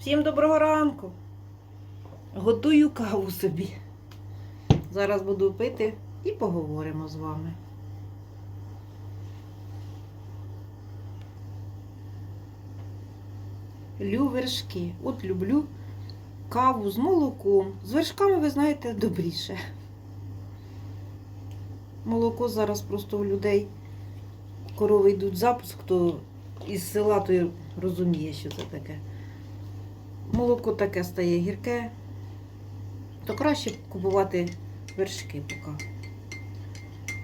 Всім доброго ранку. Готую каву собі. Зараз буду пити і поговоримо з вами. Лю вершки. От люблю каву з молоком. З вершками, ви знаєте, добріше. Молоко зараз просто у людей корови йдуть запуск, хто із села, той розуміє, що це таке. Молоко таке стає гірке, то краще купувати вершки поки,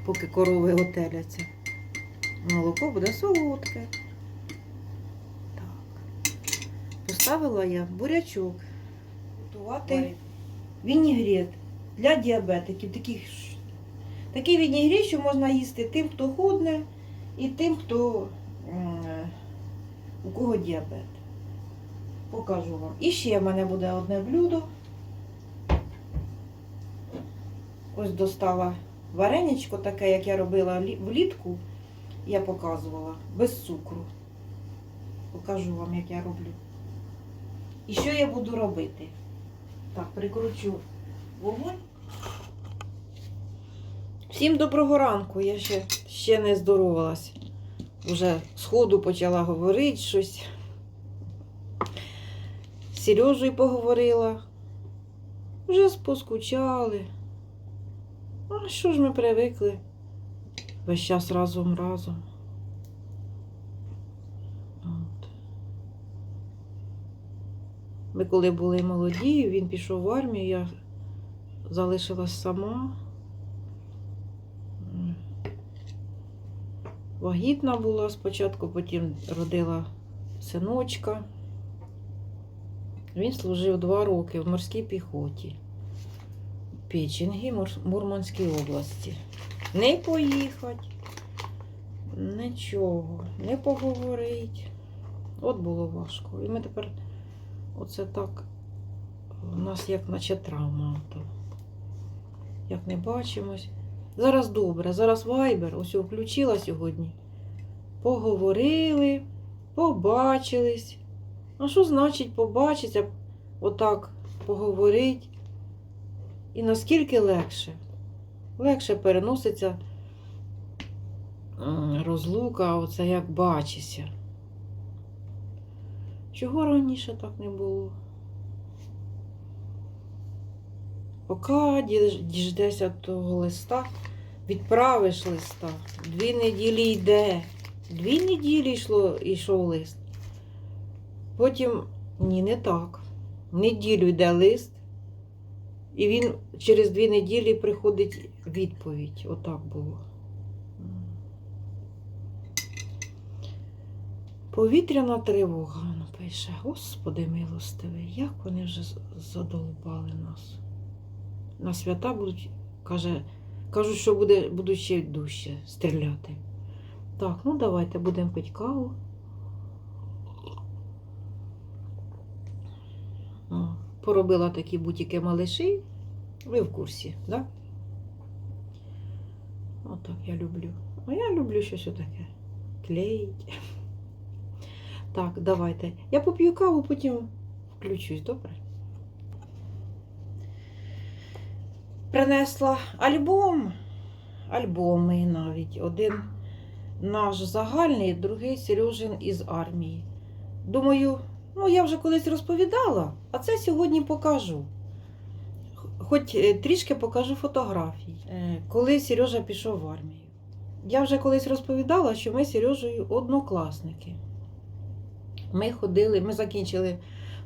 поки корови отеляться. Молоко буде солодке. Так. Поставила я бурячок. Готувати вінігрет для діабетиків. Таких, такий вінігрет, що можна їсти тим, хто худне, і тим, хто у кого діабет. Покажу вам. І ще в мене буде одне блюдо. Ось достала вареничко таке, як я робила влітку, я показувала, без цукру. Покажу вам, як я роблю. І що я буду робити? Так, прикручу вогонь. Всім доброго ранку. Я ще, ще не здоровалась. Уже сходу почала говорити щось. Сережею поговорила. Вже поскучали. А що ж ми привикли? Весь час разом разом. От. Ми коли були молоді, він пішов в армію, я залишилась сама. Вагітна була спочатку, потім родила синочка. Він служив два роки в морській піхоті. в Мурманській області. Не поїхати, нічого, не поговорити. От було важко. І ми тепер оце так. У нас як наче травма. ото. Як не бачимось. Зараз добре, зараз вайбер, ось включила сьогодні. Поговорили, побачились. А що значить побачиться, отак поговорить? І наскільки легше? Легше переноситься розлука, оце як бачися. Чого раніше так не було? Поки діж- діждеся того листа, відправиш листа, дві неділі йде, дві неділі йшло, йшов лист. Потім ні, не так. Неділю йде лист, і він через дві неділі приходить відповідь. Отак було. Повітряна тривога, воно пише. Господи милостивий, як вони вже з- задовбали нас. На свята будуть, каже, кажуть, що буде, будуть ще дужче стріляти. Так, ну давайте будемо пити каву. О, Поробила такі бутіки малиші. Ви в курсі? Да? Отак я люблю. А я люблю щось отаке. Клеїть. Так, давайте. Я поп'ю каву, потім включусь, добре? Принесла альбом. Альбоми навіть. Один наш загальний, другий Сережин із армії. Думаю, ну я вже колись розповідала, а це сьогодні покажу. Хоч е, трішки покажу фотографій, Е, коли Сережа пішов в армію. Я вже колись розповідала, що ми з Сережею однокласники. Ми ходили, ми закінчили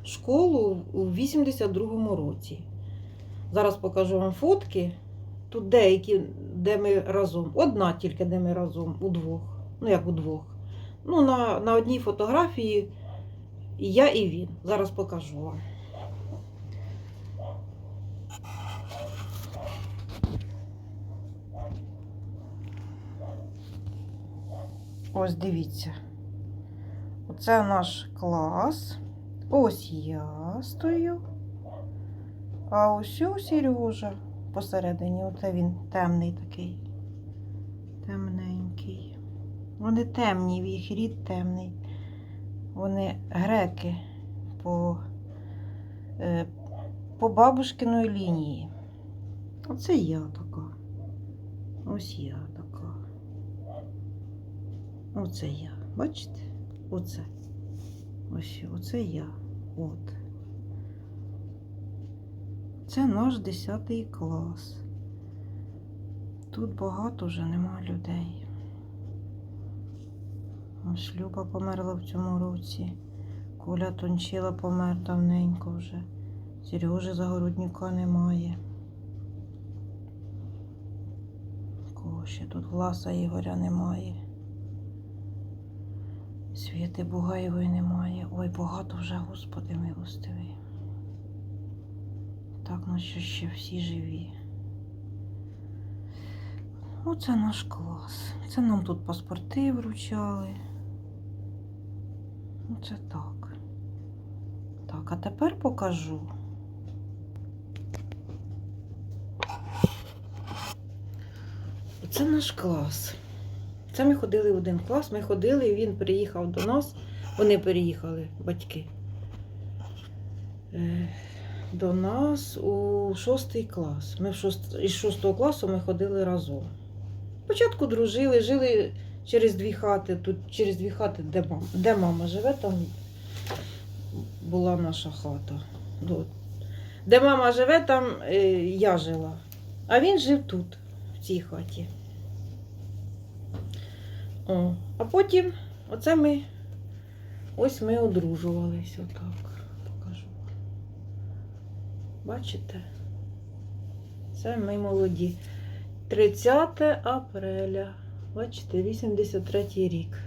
школу у 82-му році. Зараз покажу вам фотки. Тут деякі, де ми разом. Одна тільки, де ми разом, удвох. Ну, як удвох. Ну, на, на одній фотографії і я, і він. Зараз покажу вам. Ось дивіться. Оце наш клас. Ось я стою. А ось у Сережа посередині. Оце він темний такий. Темненький. Вони темні, їх рід темний. Вони греки по е, по бабушкиної лінії. Оце я така. Ось я така. Оце я. Бачите? Оце. Ось оце я. От. Це наш 10 клас. Тут багато вже нема людей. Люба померла в цьому році. Коля Тончила помер давненько вже. Сережі Загороднюка немає. Кого ще тут Власа Ігоря немає. Світи Бугаєвої немає. Ой, багато вже, Господи милостивий. Так, наче ще всі живі. Оце наш клас. Це нам тут паспорти вручали. Оце так. Так, а тепер покажу. Це наш клас. Це ми ходили в один клас. Ми ходили, він приїхав до нас. Вони переїхали, батьки. Е, До нас у шостий клас. Ми в шост... із шостого класу ми ходили разом. Спочатку дружили, жили через дві хати. Тут через дві хати, де мама, де мама живе, там була наша хата. Де мама живе, там е, я жила. А він жив тут, в цій хаті. О, а потім оце ми ось ми одружувались отак. Покажу. Бачите? Це ми молоді. 30 апреля. Бачите, 83 рік.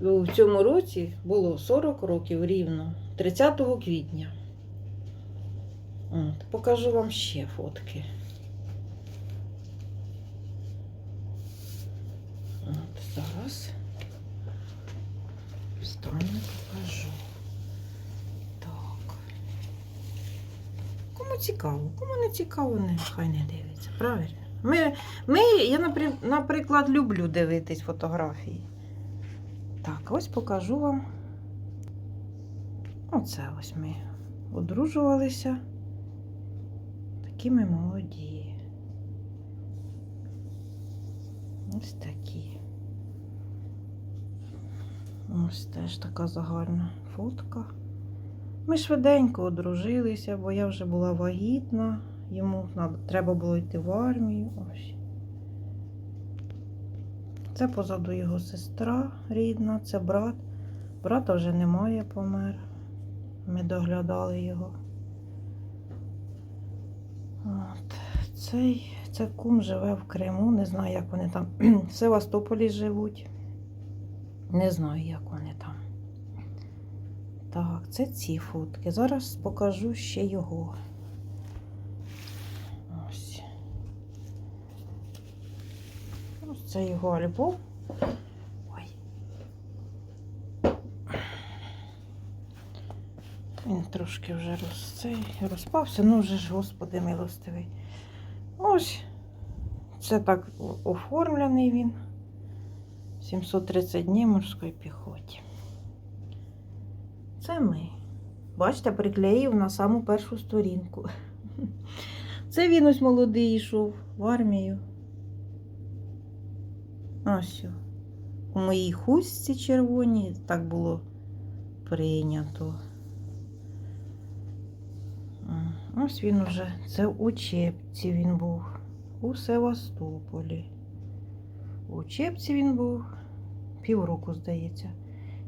У цьому році було 40 років рівно. 30 квітня. От, покажу вам ще фотки. От, зараз. Встану, покажу. Так. Кому цікаво, кому не цікаво, нехай не дивиться. Правильно? Ми, ми, я, наприклад, люблю дивитись фотографії. Так, ось покажу вам. Оце ось ми одружувалися. Такі ми молоді. Ось такі. Ось теж така загальна фотка. Ми швиденько одружилися, бо я вже була вагітна. Йому треба було йти в армію. Ось. Це позаду його сестра рідна, це брат. Брата вже немає, помер. Ми доглядали його. От. Цей, це кум живе в Криму. Не знаю, як вони там в Севастополі живуть. Не знаю, як вони там. Так, це ці фотки. Зараз покажу ще його. Ось. Ось це його альбом. Ой. Він трошки вже роз, цей, розпався, ну вже ж, господи, милостивий. Ось. Це так оформлений він. 730 днів морської піхоті. Це ми. Бачите, приклеїв на саму першу сторінку. Це він ось молодий йшов в армію. Ось. о. У моїй хустці червоній так було прийнято. Ось він уже, це у Чепці він був, у Севастополі. У Чепці він був півроку, здається.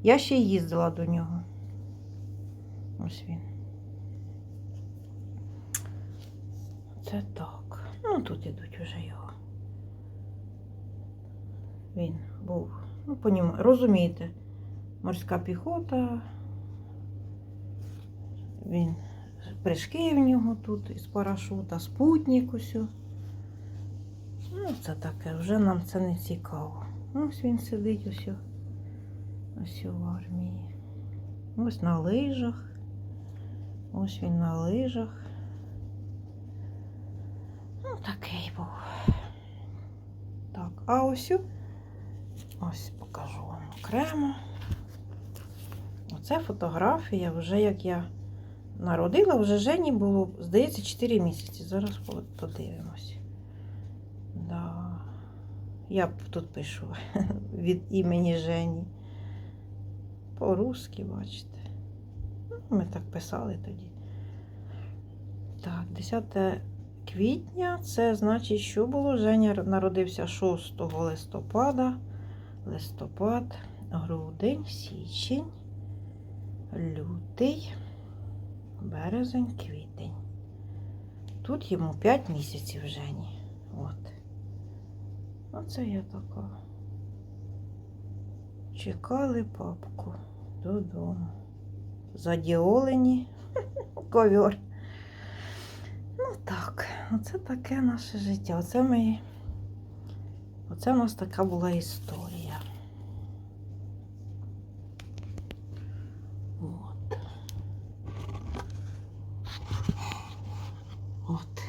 Я ще їздила до нього. Ось він. Це так. Ну, тут ідуть вже його. Він був, ну, понім... розумієте, морська піхота. Він прыжки в нього тут із парашута, спутник ось. Ну, це таке, вже нам це не цікаво. Ось він сидить ось. Ось в армії. Ось на лижах. Ось він на лижах. Ну, такий був. Так, а ось ось покажу вам окремо. Оце фотографія вже як я народила, вже Жені було, здається, 4 місяці. Зараз подивимось. Да. Я тут пишу від імені Жені. По-русски, бачите. Ну, Ми так писали тоді. Так, 10 квітня. Це значить, що було? Женя народився 6 листопада. Листопад, грудень, січень, лютий, березень, квітень. Тут йому 5 місяців Жені. От. Оце я така. Чекали папку додому. Задіолені ковер. Ну так, оце таке наше життя. Оце ми. Оце у нас така була історія. От. От.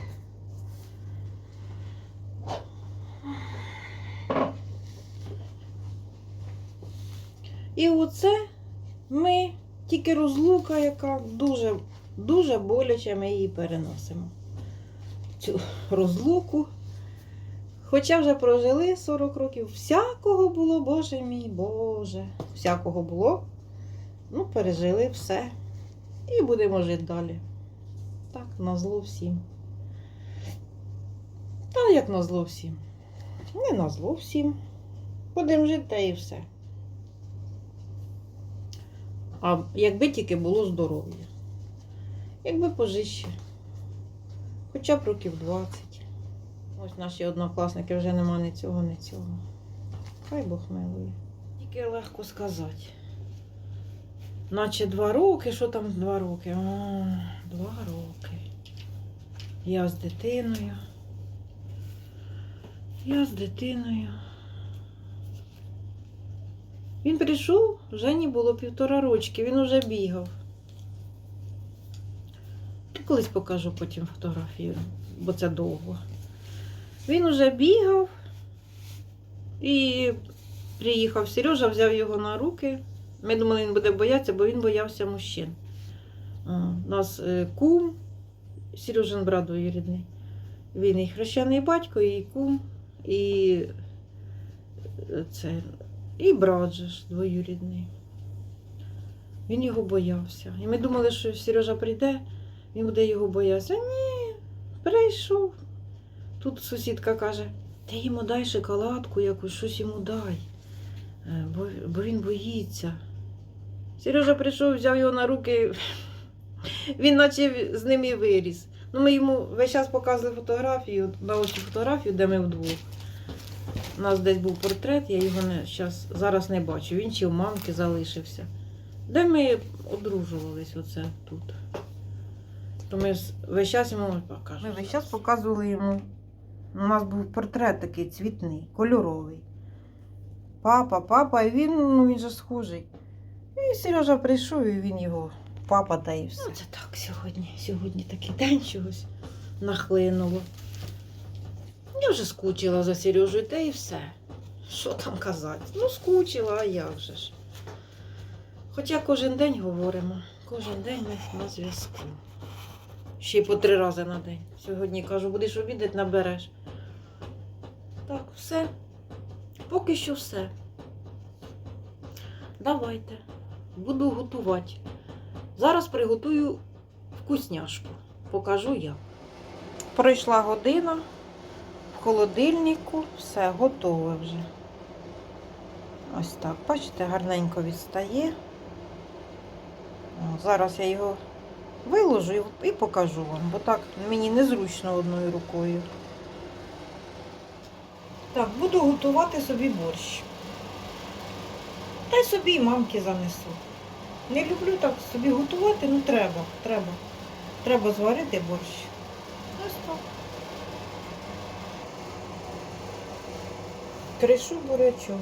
І оце ми тільки розлука, яка дуже, дуже боляче ми її переносимо. Цю розлуку. Хоча вже прожили 40 років, всякого було, Боже мій, Боже, всякого було. Ну, пережили все. І будемо жити далі. Так, назло всім. Та як назло всім? Не назло всім. Будемо жити та і все. А якби тільки було здоров'я. Якби пожище. Хоча б років 20. Ось наші однокласники вже нема ні цього, ні цього. Хай Бог милує. Тільки легко сказати. Наче два роки, що там два роки? О, два роки. Я з дитиною. Я з дитиною. Він прийшов, Жені було півтора рочки, він уже бігав. Колись покажу потім фотографію, бо це довго. Він уже бігав і приїхав Сережа, взяв його на руки. Ми думали, він буде боятися, бо він боявся мужчин. У нас е, кум, Сережин брат двоюрідний. Він і хрещений батько, і кум, і е, це, і брат же двоюрідний. Він його боявся. І ми думали, що Сережа прийде, він буде його боятися. Ні, прийшов. Тут сусідка каже, ти йому дай шоколадку якусь, щось йому дай, е, бо, бо він боїться. Сережа прийшов, взяв його на руки, він наче з ним і виріс. Ну, ми йому весь час показували фотографію, на ось цю фотографію, де ми вдвох. У нас десь був портрет, я його не, щас, зараз не бачу. Він чи в мамки залишився. Де ми одружувались оце тут. То ми весь час йому покажемо. Ми весь час показували йому. У нас був портрет такий цвітний, кольоровий. Папа, папа, і він, ну він же схожий. І Сережа прийшов, і він його папа та і все. Ну, це так сьогодні. Сьогодні такий день чогось нахлинуло. Я вже скучила за Сережею, та і все. Що там казати? Ну, скучила, а як же ж. Хоча кожен день говоримо, кожен день ми на зв'язку. Ще й по три рази на день. Сьогодні кажу, будеш обідати, набереш. Так, все. Поки що все. Давайте. Буду готувати. Зараз приготую вкусняшку. Покажу я. Пройшла година. Холодильнику все готове вже. Ось так. Бачите, гарненько відстає. Зараз я його виложу і покажу вам, бо так мені незручно одною рукою. Так, буду готувати собі борщ. Та й собі і мамки занесу. Не люблю так собі готувати, ну треба, треба. Треба зварити борщ. Ось так. Кришу бурячок.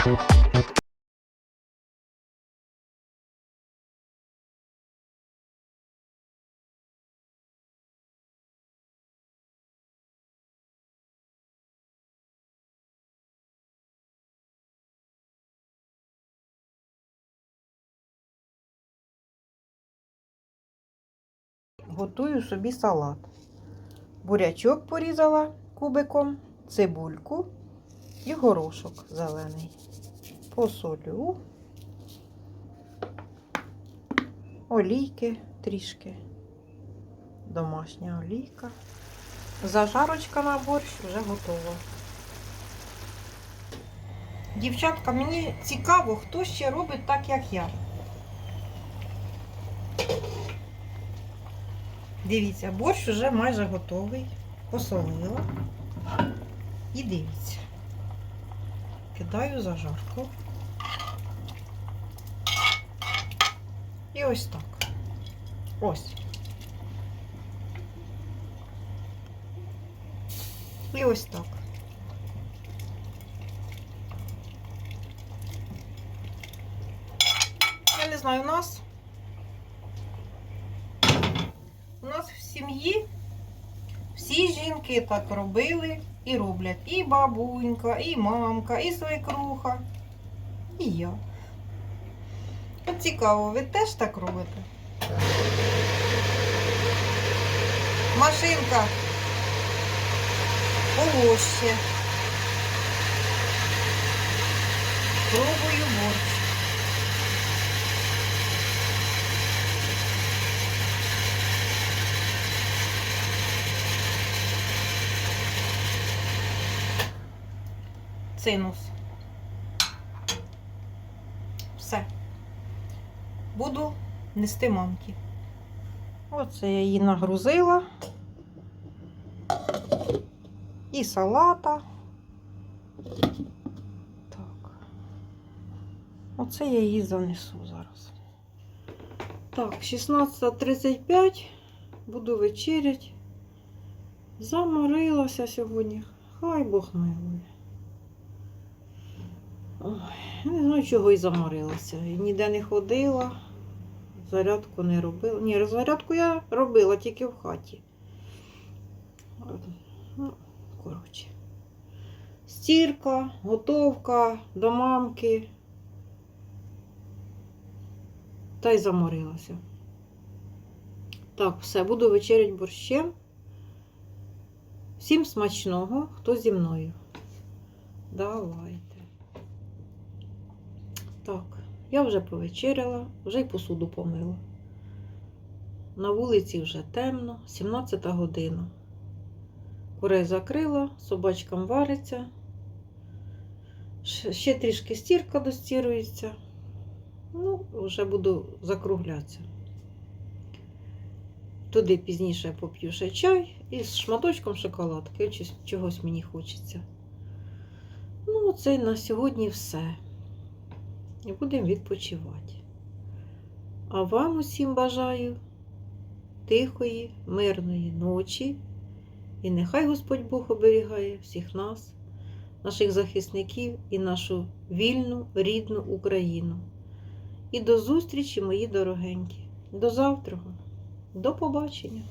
Готую собі салат. Бурячок порізала кубиком, цибульку і горошок зелений. Посолю. Олійки трішки. Домашня олійка. Зажарочка на борщ вже готова. Дівчатка, мені цікаво, хто ще робить так, як я. Дивіться, борщ вже майже готовий. Посолила. І дивіться. Кидаю зажарку. І ось так. Ось. І ось так. Я не знаю, у нас у нас в сім'ї всі жінки так робили і роблять. І бабунька, і мамка, і свекруха, і я. От цікаво, ви теж так робите? Машинка полоще. Пробую борщ. Цинус. Все. Буду нести мамки. Оце я її нагрузила. І салата. Так. Оце я її занесу зараз. Так, 16.35. Буду вечерять. Заморилася сьогодні. Хай Бог милує. Ой, не знаю, чого і заморилася. І ніде не ходила, зарядку не робила. Ні, зарядку я робила тільки в хаті. Ну, коротше. Стірка, готовка до мамки. Та й заморилася. Так, все, буду вечерять борщем. Всім смачного, хто зі мною. Давайте. Так, я вже повечеряла, вже й посуду помила. На вулиці вже темно, 17 година. Курей закрила, собачкам вариться. Ще- трішки стірка достірується. Ну, вже буду закруглятися. Туди пізніше поп'ю ще чай і з шматочком шоколадки. Чогось мені хочеться. Ну, це на сьогодні все. І будемо відпочивати. А вам усім бажаю тихої, мирної ночі. І нехай Господь Бог оберігає всіх нас, наших захисників і нашу вільну, рідну Україну. І до зустрічі, мої дорогенькі. До завтра. До побачення.